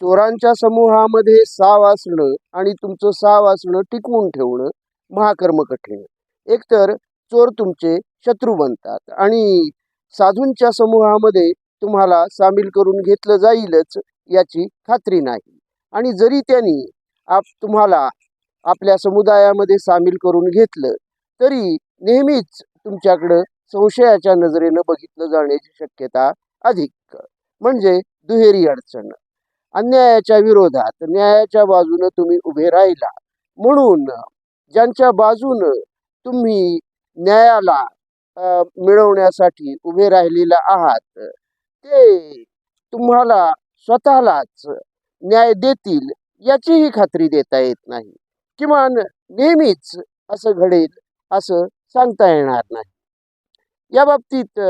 चोरांच्या समूहामध्ये साव असणं आणि तुमचं साव असणं टिकवून ठेवणं महाकर्म कठीण. एकतर चोर तुमचे शत्रू बनतात आणि साधूंच्या समूहामध्ये तुम्हाला सामील करून घेतलं जाईलच याची खात्री नाही. आणि जरी त्यांनी आप तुम्हाला आपल्या समुदायामध्ये सामील करून घेतलं तरी नेहमीच तुमच्याकडं संशयाच्या नजरेनं बघितलं जाण्याची शक्यता अधिक. म्हणजे दुहेरी अडचण. अन्यायाच्या विरोधात न्यायाच्या बाजूनं तुम्ही उभे राहिला. म्हणून ज्यांच्या बाजूनं तुम्ही न्यायाला मिळवण्यासाठी उभे राहिलेला आहात ते तुम्हाला स्वतःलाच न्याय देतील याचीही खात्री देता येत नाही. किमान नेहमीच असं घडेल असं सांगता येणार नाही. या बाबतीत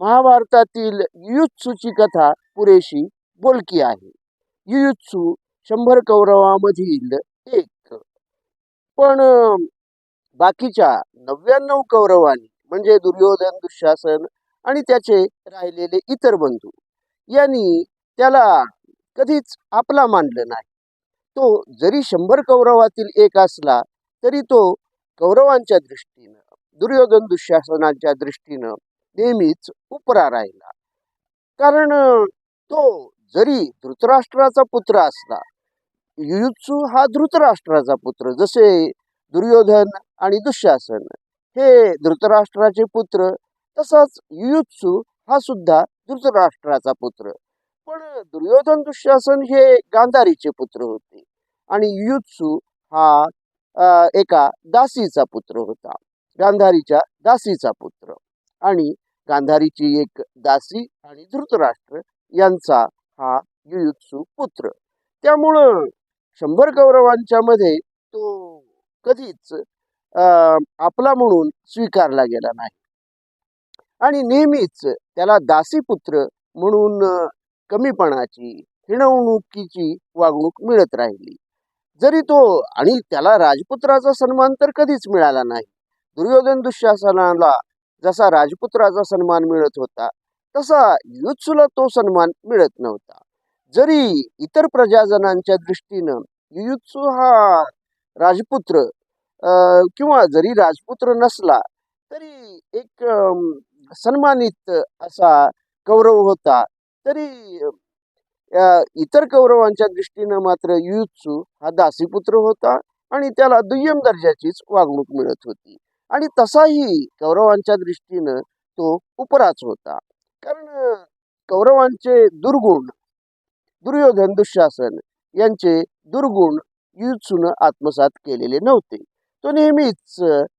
महाभारतातील युयुत्सूची कथा पुरेशी बोलकी आहे. युयुत्सू शंभर कौरवामधील एक. पण बाकीच्या नव्याण्णव कौरवांनी म्हणजे दुर्योधन दुःशासन आणि त्याचे राहिलेले इतर बंधू यांनी त्याला कधीच आपला मानलं नाही. तो जरी शंभर कौरवातील एक असला तरी तो कौरवांच्या दृष्टीनं दुर्योधन दुःशासनाच्या दृष्टीनं नेहमीच उपरा राहिला. कारण तो जरी धृतराष्ट्राचा पुत्र असला युयुत्सू हा धृतराष्ट्राचा पुत्र जसे दुर्योधन आणि दुःशासन. हे धृतराष्ट्राचे पुत्र तसाच युयुत्सू हा सुद्धा धृतराष्ट्राचा पुत्र. पण दुर्योधन दुःशासन हे गांधारीचे पुत्र होते आणि युयुत्सू हा एका दासीचा पुत्र होता गांधारीच्या दासीचा पुत्र. आणि गांधारीची एक दासी आणि धृतराष्ट्र यांचा हा युयुत्सू पुत्र. त्यामुळं शंभर कौरवांच्या मध्ये तो कधीच आपला म्हणून स्वीकारला गेला नाही. आणि नेहमीच त्याला दासी पुत्र म्हणून कमीपणाची हिणवणुकीची वागणूक मिळत राहिली. जरी तो आणि त्याला राजपुत्राचा सन्मान तर कधीच मिळाला नाही. दुर्योधन दुःशासनाला जसा राजपुत्राचा सन्मान मिळत होता तसा युयुत्सूला तो सन्मान मिळत नव्हता. जरी इतर प्रजाजनांच्या दृष्टीनं युयुत्सू हा राजपुत्र किंवा जरी राजपुत्र नसला तरी एक सन्मानित असा कौरव होता. तरी इतर कौरवांच्या दृष्टीनं मात्र युयुत्सू हा दासीपुत्र होता आणि त्याला दुय्यम दर्जाचीच वागणूक मिळत होती. आणि तसाही कौरवांच्या दृष्टीनं तो उपराच होता. कारण कौरवांचे दुर्गुण दुर्योधन दुःशासन यांचे दुर्गुण युत्सूनं आत्मसात केलेले नव्हते. तो नेहमीच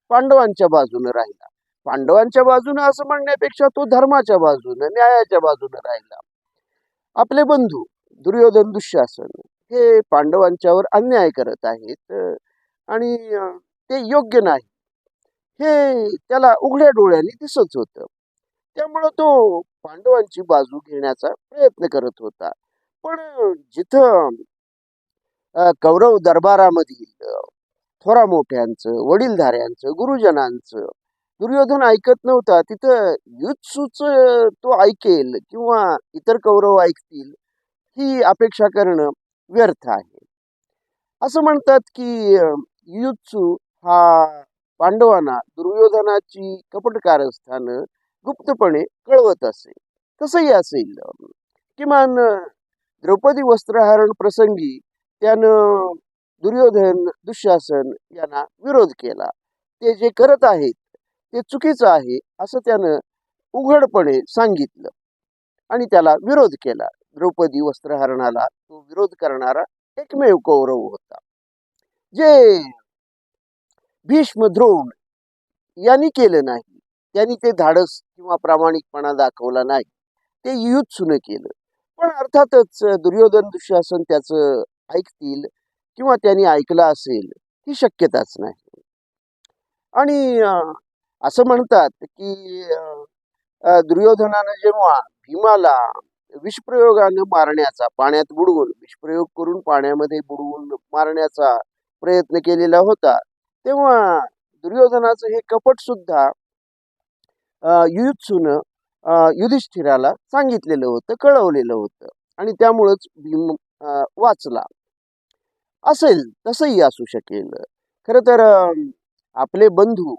पांडवांच्या बाजूने राहिला. पांडवांच्या बाजूने असं म्हणण्यापेक्षा तो धर्माच्या बाजूने न्यायाच्या बाजूने राहिला. आपले बंधू दुर्योधन दुःशासन हे पांडवांच्यावर अन्याय करत आहेत आणि ते योग्य नाही. हे त्याला उघड्या डोळ्यांनी दिसत होतं. त्यामुळं तो पांडवांची बाजू घेण्याचा प्रयत्न करत होता. पण जिथं कौरव दरबारामधील थोरा मोठ्यांचं वडीलधाऱ्यांचं गुरुजनांचं दुर्योधन ऐकत नव्हता तिथं युत्सूच तो ऐकेल किंवा इतर कौरव ऐकतील ही अपेक्षा करणं व्यर्थ आहे. असं म्हणतात की युत्सू हा पांडवांना दुर्योधनाची कपट कारस्थानं गुप्तपणे कळवत असे. तसंही असेल. किमान द्रौपदी वस्त्रहरण प्रसंगी त्यानं दुर्योधन दुःशासन यांना विरोध केला. ते जे करत आहेत ते चुकीचं आहे असं त्यानं उघडपणे सांगितलं. आणि त्याला विरोध केला. द्रौपदी वस्त्रहरणाला तो विरोध करणारा एकमेव कौरव होता. जे भीष्म द्रोण यांनी केलं नाही. त्यांनी ते धाडस किंवा प्रामाणिकपणा दाखवला नाही. ते युत्सून केलं. पण अर्थातच दुर्योधन दुःशासन त्याचं ऐकतील किंवा त्यांनी ऐकलं असेल ही शक्यताच नाही. आणि असं म्हणतात की दुर्योधनानं जेव्हा भीमाला विषप्रयोगानं मारण्याचा पाण्यात बुडवून विषप्रयोग करून पाण्यामध्ये बुडवून मारण्याचा प्रयत्न केलेला होता तेव्हा दुर्योधनाचं हे कपट सुद्धा युयुत्सूनं युधिष्ठिराला सांगितलेलं होतं कळवलेलं होतं आणि त्यामुळंच भीम अं, वाचला. असेल तसंही असू शकेल. खरं तर आपले बंधू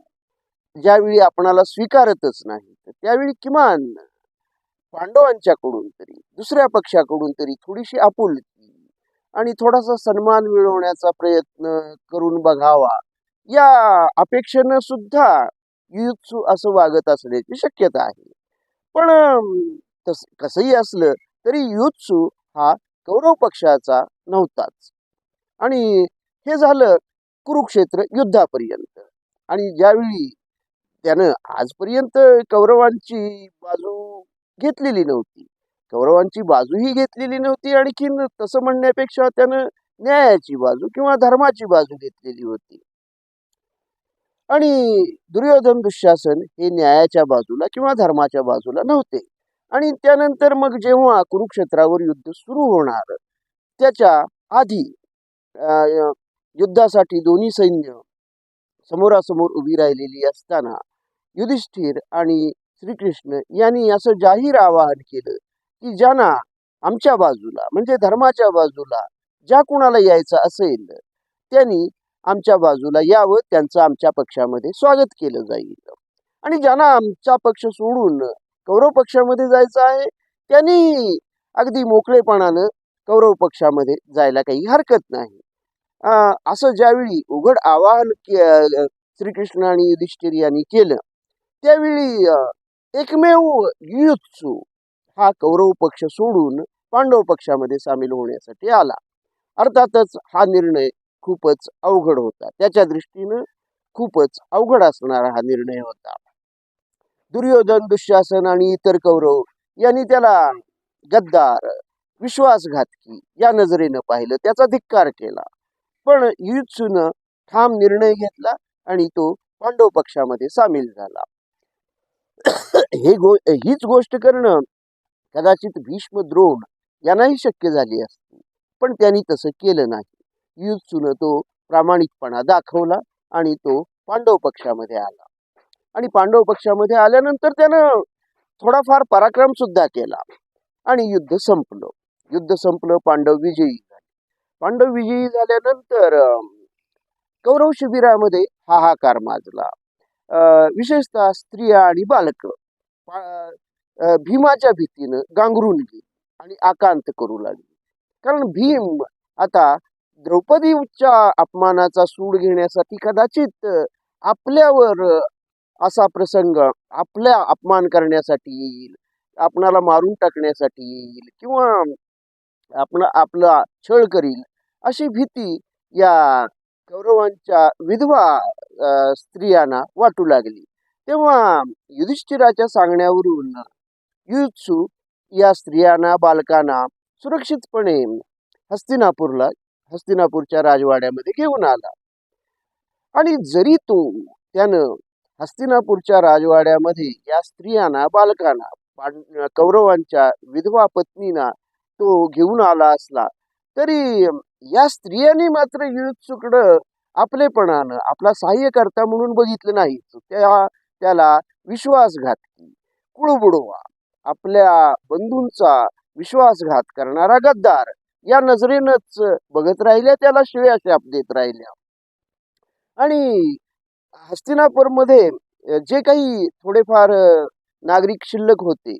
ज्यावेळी आपणाला स्वीकारतच नाही त्यावेळी किमान पांडवांच्याकडून तरी दुसऱ्या पक्षाकडून तरी थोडीशी आपुलकी आणि थोडासा सन्मान मिळवण्याचा प्रयत्न करून बघावा या अपेक्षेनं सुद्धा युत्सू असं वागत असण्याची शक्यता आहे. पण तस कसंही असलं तरी युत्सू हा कौरव पक्षाचा नव्हताच. आणि हे झालं कुरुक्षेत्र युद्धापर्यंत. आणि ज्यावेळी त्यानं आजपर्यंत कौरवांची बाजू घेतलेली नव्हती. कौरवांची बाजूही घेतलेली नव्हती. आणखीन तसं म्हणण्यापेक्षा त्यानं न्यायाची बाजू किंवा धर्माची बाजू घेतलेली होती. आणि दुर्योधन दुःशासन हे न्यायाच्या बाजूला किंवा धर्माच्या बाजूला नव्हते. आणि त्यानंतर मग जेव्हा कुरुक्षेत्रावर युद्ध सुरू होणार त्याच्या आधी युद्धासाठी दोन्ही सैन्य समोरासमोर उभी राहिलेली असताना युधिष्ठिर आणि श्रीकृष्ण यांनी असं जाहीर आवाहन केलं की ज्यांना आमच्या बाजूला म्हणजे धर्माच्या बाजूला ज्या कुणाला यायचं असेल त्यांनी आमच्या बाजूला यावं त्यांचं आमच्या पक्षामध्ये स्वागत केलं जाईल. आणि ज्यांना आमचा पक्ष सोडून कौरव पक्षामध्ये जायचं आहे त्यांनी अगदी मोकळेपणानं कौरव पक्षामध्ये जायला काही हरकत नाही. असं ज्यावेळी उघड आवाहन श्रीकृष्ण आणि युधिष्ठिर यांनी केलं त्यावेळी एकमेव युयुत्सू हा कौरव पक्ष सोडून पांडव पक्षामध्ये सामील होण्यासाठी आला. अर्थातच हा निर्णय खूपच अवघड होता. त्याच्या दृष्टीनं खूपच अवघड असणारा हा निर्णय होता. दुर्योधन दुःशासन आणि इतर कौरव यांनी त्याला गद्दार विश्वासघातकी या नजरेनं पाहिलं त्याचा धिक्कार केला. पण युत्सून ठाम निर्णय घेतला आणि तो पांडव पक्षामध्ये सामील झाला. हे गो हीच गोष्ट करणं कदाचित भीष्म द्रोण यांनाही शक्य झाली असती पण त्यांनी तसं केलं नाही. युजसून तो प्रामाणिकपणा दाखवला आणि तो पांडव पक्षामध्ये आला. आणि पांडव पक्षामध्ये आल्यानंतर त्यानं थोडाफार पराक्रम सुद्धा केला आणि युद्ध संपलं. युद्ध संपलं पांडव विजयी झाले. पांडव विजयी झाल्यानंतर कौरव शिबिरामध्ये हाहाकार माजला. विशेषतः स्त्रिया आणि बालक भीमाच्या भीतीनं गांगरून गेली आणि आकांत करू लागली. कारण भीम आता द्रौपदीच्या अपमानाचा सूड घेण्यासाठी कदाचित आपल्यावर असा प्रसंग आपल्या अपमान करण्यासाठी येईल. आपणाला मारून टाकण्यासाठी येईल किंवा आपण आपला छळ करील. अशी भीती या कौरवांच्या विधवा स्त्रियांना वाटू लागली. तेव्हा युधिष्ठिराच्या सांगण्यावरून युत्सू या स्त्रियांना बालकांना सुरक्षितपणे हस्तिनापूरला हस्तिनापूरच्या राजवाड्यामध्ये घेऊन आला. आणि जरी तो त्यानं हस्तिनापूरच्या राजवाड्यामध्ये या स्त्रियांना बालकांना कौरवांच्या विधवा पत्नीना तो घेऊन आला असला तरी या स्त्रियांनी मात्र युत्सूकडं आपलेपणानं आपला सहाय्यकर्ता म्हणून बघितलं नाही. त्या त्याला विश्वासघातकी कुळबुडवा आपल्या बंधूंचा विश्वासघात करणारा गद्दार या नजरेनंच बघत राहिल्या त्याला शिव्या शाप देत राहिल्या. आणि हस्तिनापूरमध्ये मध्ये जे काही थोडेफार नागरिक शिल्लक होते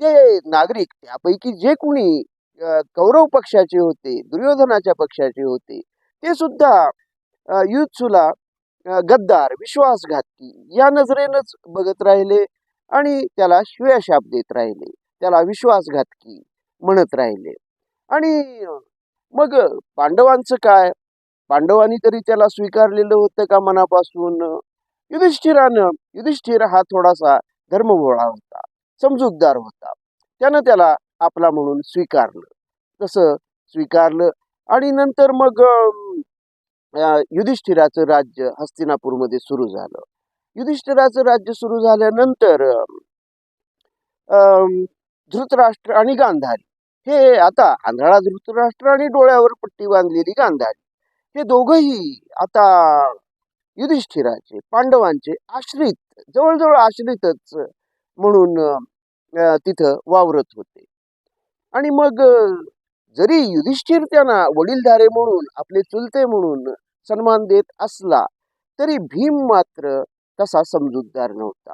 ते नागरिक त्यापैकी जे कोणी कौरव पक्षाचे होते दुर्योधनाच्या पक्षाचे होते ते सुद्धा अ, गद्दार विश्वासघातकी या नजरेनंच बघत राहिले आणि त्याला शिव्याशाप देत राहिले त्याला विश्वासघातकी म्हणत राहिले. आणि मग पांडवांचं काय? पांडवांनी तरी त्याला स्वीकारलेलं होतं का मनापासून? युधिष्ठिरानं युधिष्ठिर हा थोडासा धर्मभोळा होता समजूतदार होता. त्यानं त्याला आपला म्हणून स्वीकारलं. तसं स्वीकारलं आणि नंतर मग अं, युधिष्ठिराचं राज्य हस्तिनापूरमध्ये सुरू झालं. युधिष्ठिराचं राज्य सुरू झाल्यानंतर अं, धृतराष्ट्र आणि गांधारी हे आता आंधळा धृतराष्ट्र आणि डोळ्यावर पट्टी बांधलेली गांधारी. हे दोघही आता युधिष्ठिराचे पांडवांचे आश्रित जवळजवळ आश्रितच म्हणून तिथं वावरत होते. आणि मग जरी युधिष्ठिर त्यांना वडीलधारे म्हणून आपले चुलते म्हणून सन्मान देत असला तरी भीम मात्र तसा समजूतदार नव्हता.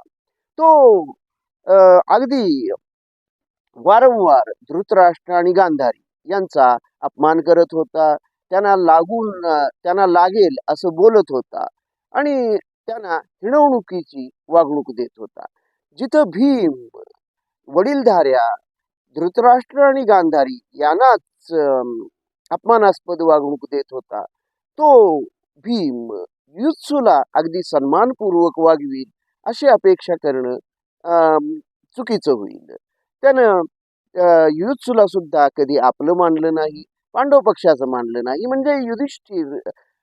तो अगदी वारंवार धृतराष्ट्र आणि गांधारी यांचा अपमान करत होता. त्यांना लागून त्यांना लागेल असं बोलत होता आणि त्यांना हिणवणुकीची वागणूक देत होता. जिथं भीम वडीलधाऱ्या धृतराष्ट्र आणि गांधारी यांनाच अपमानास्पद वागणूक देत होता तो भीम युत्सूला अगदी सन्मानपूर्वक वागवील अशी अपेक्षा करणं चुकीचं होईल. त्यानं युधसुला सुद्धा कधी आपलं मानलं नाही पांडव पक्षाचं मानलं नाही. म्हणजे युधिष्ठिर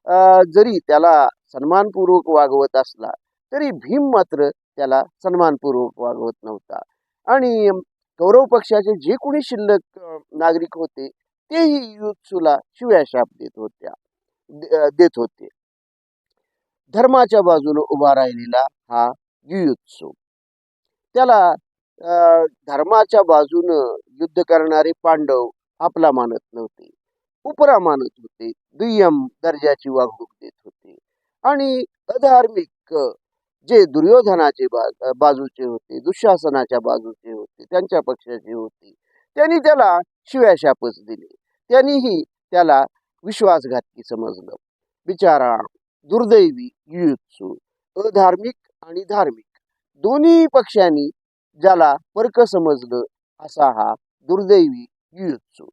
अं, जरी त्याला सन्मानपूर्वक वागवत असला तरी भीम मात्र त्याला सन्मानपूर्वक वागवत नव्हता. आणि कौरव पक्षाचे जे कोणी शिल्लक नागरिक होते तेही युत्सूला शिव्याशाप देत होत्या देत होते. धर्माच्या बाजूने उभा राहिलेला हा युयुत्सू त्याला धर्माच्या बाजूनं युद्ध करणारे पांडव आपला मानत नव्हते. उपरा मानत होते. दुय्यम दर्जाची वागणूक देत होते. आणि अधार्मिक जे दुर्योधनाचे बाजूचे होते दुःशासनाच्या बाजूचे होते त्यांच्या पक्षाचे होते त्यांनी त्याला शिव्याशापच दिले. त्यांनीही त्याला विश्वासघातकी समजलं. बिचारा दुर्दैवी युयुत्सू अधार्मिक आणि धार्मिक दोन्ही पक्षांनी ज्याला पर्क समजलं असा हा दुर्दैवी युयुत्सू